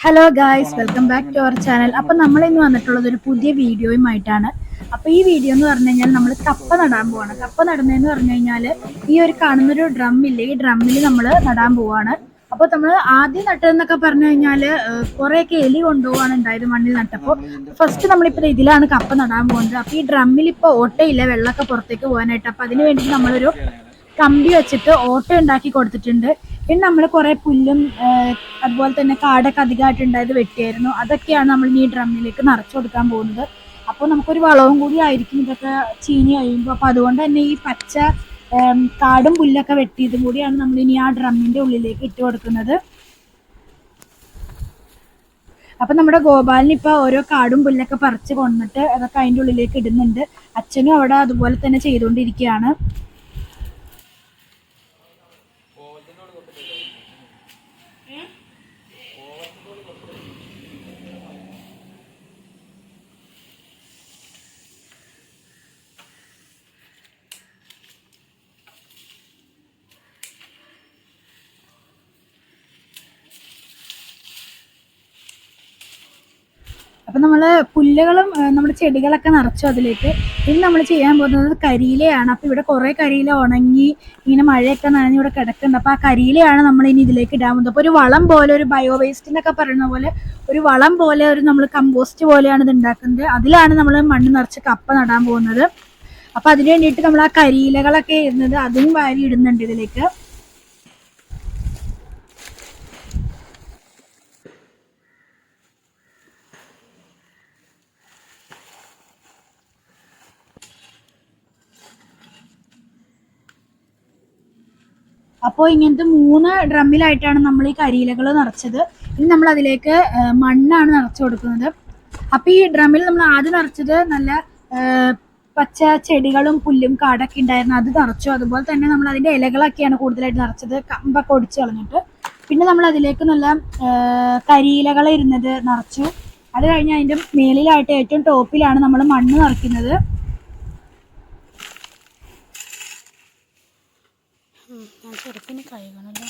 Hello guys welcome back to our channel അപ്പൊ നമ്മൾ ഇന്ന് വന്നിട്ടുള്ളത് ഒരു പുതിയ വീഡിയോയുമായിട്ടാണ്. അപ്പൊ ഈ വീഡിയോ എന്ന് പറഞ്ഞു കഴിഞ്ഞാൽ നമ്മൾ കപ്പ നടാൻ പോവാണ്. കപ്പ നടുന്നതെന്ന് പറഞ്ഞു കഴിഞ്ഞാൽ ഈ ഒരു കാണുന്നൊരു ഡ്രം ഇല്ലേ? ഈ ഡ്രമ്മിൽ നമ്മൾ നടാൻ പോവാണ്. അപ്പോൾ നമ്മൾ ആദ്യം നട്ടതെന്നൊക്കെ പറഞ്ഞു കഴിഞ്ഞാൽ കുറേയൊക്കെ എലി കൊണ്ടുപോവാണ് ഉണ്ടായത് മണ്ണിൽ നട്ടപ്പോൾ ഫസ്റ്റ് നമ്മളിപ്പോൾ ഇതിലാണ് കപ്പ നടാൻ പോകുന്നത് അപ്പോൾ ഈ ഡ്രമ്മിൽ ഇപ്പോൾ ഓട്ടയില്ല വെള്ളമൊക്കെ പുറത്തേക്ക് പോകാനായിട്ട്. അപ്പോൾ അതിന് വേണ്ടി നമ്മളൊരു കമ്പി വെച്ചിട്ട് ഓട്ട ഉണ്ടാക്കി കൊടുത്തിട്ടുണ്ട്. പിന്നെ നമ്മൾ കുറേ പുല്ലും അതുപോലെ തന്നെ കാടൊക്കെ അധികമായിട്ട് ഉണ്ടായത് വെട്ടിയായിരുന്നു. അതൊക്കെയാണ് നമ്മൾ ഈ ഡ്രമ്മിലേക്ക് നിറച്ചു കൊടുക്കാൻ പോകുന്നത്. അപ്പോൾ നമുക്കൊരു വളവും കൂടി ആയിരിക്കും ഇതൊക്കെ ചീനി കഴിയുമ്പോൾ അപ്പോൾ അതുകൊണ്ട് തന്നെ ഈ പച്ച കാടും പുല്ലൊക്കെ വെട്ടിയതും കൂടിയാണ് നമ്മൾ ഇനി ആ ഡ്രമ്മിന്റെ ഉള്ളിലേക്ക് ഇട്ട് കൊടുക്കുന്നത്. അപ്പം നമ്മുടെ ഗോപാലിന് ഇപ്പോൾ ഓരോ കാടും പുല്ലൊക്കെ പറിച്ച് കൊണ്ടിട്ട് അതൊക്കെ അതിന്റെ ഉള്ളിലേക്ക് ഇടുന്നുണ്ട്. അച്ഛനും അവിടെ അതുപോലെ തന്നെ ചെയ്തുകൊണ്ടിരിക്കുകയാണ്. അപ്പം നമ്മൾ പുല്ലുകളും നമ്മുടെ ചെടികളൊക്കെ നിറച്ചു അതിലേക്ക് ഇനി നമ്മൾ ചെയ്യാൻ പോകുന്നത് കരിയിലയാണ്. അപ്പം ഇവിടെ കുറേ കരിയില ഉണങ്ങി ഇങ്ങനെ മഴയൊക്കെ നനഞ്ഞ് ഇവിടെ കിടക്കുന്നുണ്ട്. അപ്പോൾ ആ കരിയിലയാണ് നമ്മൾ ഇനി ഇതിലേക്ക് ഇടാൻ പോകുന്നത്. അപ്പോൾ ഒരു വളം പോലെ ഒരു ബയോ വേസ്റ്റ് എന്നൊക്കെ പറയുന്ന പോലെ ഒരു വളം പോലെ ഒരു നമ്മൾ കമ്പോസ്റ്റ് പോലെയാണ് ഇത് ഉണ്ടാക്കുന്നത്. അതിലാണ് നമ്മൾ മണ്ണ് നിറച്ച് കപ്പ നടാൻ പോകുന്നത്. അപ്പോൾ അതിന് വേണ്ടിയിട്ട് നമ്മൾ ആ കരിയിലകളൊക്കെ ഇരുന്നത് അതും വാരി ഇടുന്നുണ്ട് ഇതിലേക്ക്. അപ്പോൾ ഇങ്ങനത്തെ മൂന്ന് ഡ്രമ്മിലായിട്ടാണ് നമ്മൾ ഈ കരിയിലകൾ നിറച്ചത്. ഇനി നമ്മൾ അതിലേക്ക് മണ്ണാണ് നിറച്ചു കൊടുക്കുന്നത്. അപ്പോൾ ഈ ഡ്രമ്മിൽ നമ്മൾ ആദ്യം നിറച്ചത് നല്ല പച്ച ചെടികളും പുല്ലും കാടൊക്കെ ഉണ്ടായിരുന്നു അത് നിറച്ചു. അതുപോലെ തന്നെ നമ്മൾ അതിന്റെ ഇലകളൊക്കെയാണ് കൂടുതലായിട്ട് നിറച്ചത്. കമ്പൊക്കെ ഒടിച്ച് കളഞ്ഞിട്ട്. പിന്നെ നമ്മൾ അതിലേക്ക് നല്ല കരിയിലകൾ ഇരുന്നത് നിറച്ചു. അത് കഴിഞ്ഞ് അതിന്റെ മേലിലായിട്ട് ഏറ്റവും ടോപ്പിലാണ് നമ്മൾ മണ്ണ് നിറയ്ക്കുന്നത്. ഞാൻ ചെറുപ്പിന് കഴുകണല്ലോ.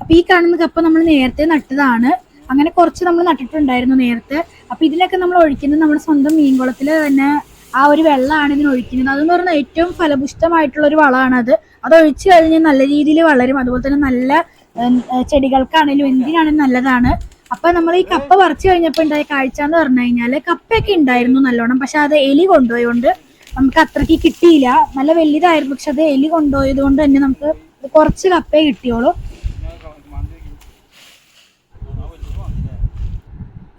അപ്പൊ ഈ കാണുന്ന കപ്പ നമ്മൾ നേരത്തെ നട്ടതാണ്. അങ്ങനെ കുറച്ച് നമ്മൾ നട്ടിട്ടുണ്ടായിരുന്നു നേരത്തെ. അപ്പൊ ഇതിനൊക്കെ നമ്മൾ ഒഴിക്കുന്നത് നമ്മുടെ സ്വന്തം മീൻകുളത്തിൽ തന്നെ ആ ഒരു വെള്ളമാണ് ഇതിന് ഒഴിക്കുന്നത്. അതെന്ന് പറഞ്ഞാൽ ഏറ്റവും ഫലപുഷ്ടമായിട്ടുള്ള ഒരു വളമാണ് അത്. അത് ഒഴിച്ചു കഴിഞ്ഞാൽ നല്ല രീതിയിൽ വളരും. അതുപോലെ തന്നെ നല്ല ചെടികൾക്കാണെങ്കിലും എന്തിനാണെങ്കിലും നല്ലതാണ്. അപ്പൊ നമ്മൾ ഈ കപ്പ പറിച്ചു കഴിഞ്ഞപ്പോൾ ഉണ്ടായ കാഴ്ച എന്ന് പറഞ്ഞു കഴിഞ്ഞാൽ കപ്പയൊക്കെ ഉണ്ടായിരുന്നു നല്ലോണം. പക്ഷെ അത് എലി കൊണ്ടുപോയോണ്ട് നമുക്ക് അത്രയ്ക്ക് കിട്ടിയില്ല. നല്ല വലിയതായിരുന്നു പക്ഷെ അത് എലി കൊണ്ടുപോയത് കൊണ്ട് തന്നെ നമുക്ക് കുറച്ച് കപ്പേ കിട്ടിയോളൂ.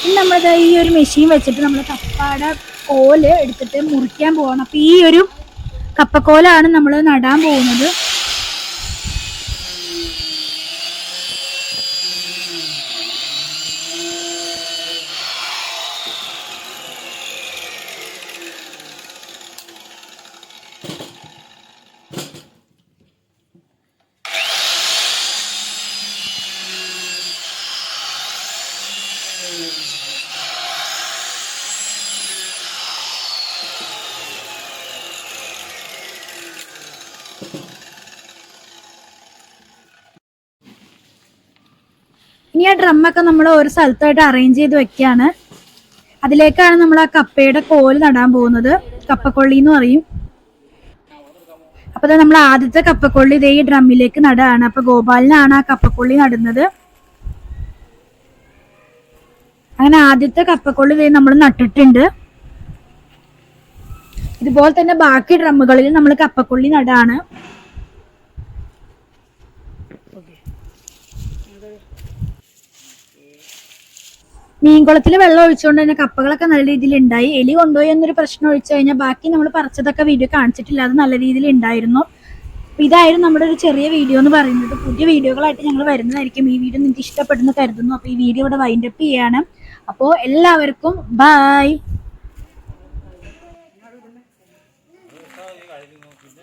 ഇനി നമ്മളിത് ഈ ഒരു മെഷീൻ വെച്ചിട്ട് നമ്മൾ കപ്പയുടെ കോൽ എടുത്തിട്ട് മുറിക്കാൻ പോകണം അപ്പൊ ഈ ഒരു കപ്പക്കോലാണ് നമ്മൾ നടാൻ പോകുന്നത്. ഇനി ആ ഡ്രമ്മൊക്കെ നമ്മൾ ഒരു സ്ഥലത്തായിട്ട് അറേഞ്ച് ചെയ്ത് വെക്കുകയാണ്. അതിലേക്കാണ് നമ്മൾ ആ കപ്പയുടെ കോൽ നടാൻ പോകുന്നത്. കപ്പക്കൊള്ളി എന്ന് പറയും. അപ്പൊ നമ്മൾ ആദ്യത്തെ കപ്പക്കൊള്ളി ഇതേ ഈ ഡ്രമ്മിലേക്ക് നടാണ് അപ്പൊ ഗോപാലിനാണ് ആ കപ്പക്കൊള്ളി നടുന്നത്. അങ്ങനെ ആദ്യത്തെ കപ്പക്കൊള്ളി ഇതേ നമ്മൾ നട്ടിട്ടുണ്ട്. ഇതുപോലെ തന്നെ ബാക്കി ഡ്രമ്മുകളിൽ നമ്മൾ കപ്പക്കൊള്ളി നടാണ്. മീൻകുളത്തിൽ വെള്ളം ഒഴിച്ചുകൊണ്ട് തന്നെ കപ്പകളൊക്കെ നല്ല രീതിയിൽ ഉണ്ടായി എലി കൊണ്ടുപോയി എന്നൊരു പ്രശ്നം ഒഴിച്ചു കഴിഞ്ഞാൽ ബാക്കി നമ്മൾ പറിച്ചതൊക്കെ വീഡിയോ കാണിച്ചിട്ടില്ല. അത് നല്ല രീതിയിൽ ഉണ്ടായിരുന്നു. ഇതായിരുന്നു നമ്മുടെ ഒരു ചെറിയ വീഡിയോ എന്ന് പറയുന്നത്. പുതിയ വീഡിയോകളായിട്ട് ഞങ്ങൾ വരുന്നതായിരിക്കും. ഈ വീഡിയോ നിങ്ങൾക്ക് ഇഷ്ടപ്പെടുന്നു കരുതുന്നു. അപ്പോൾ ഈ വീഡിയോ ഇവിടെ വൈൻഡപ്പ് ചെയ്യാണ്. അപ്പോൾ എല്ലാവർക്കും ബൈ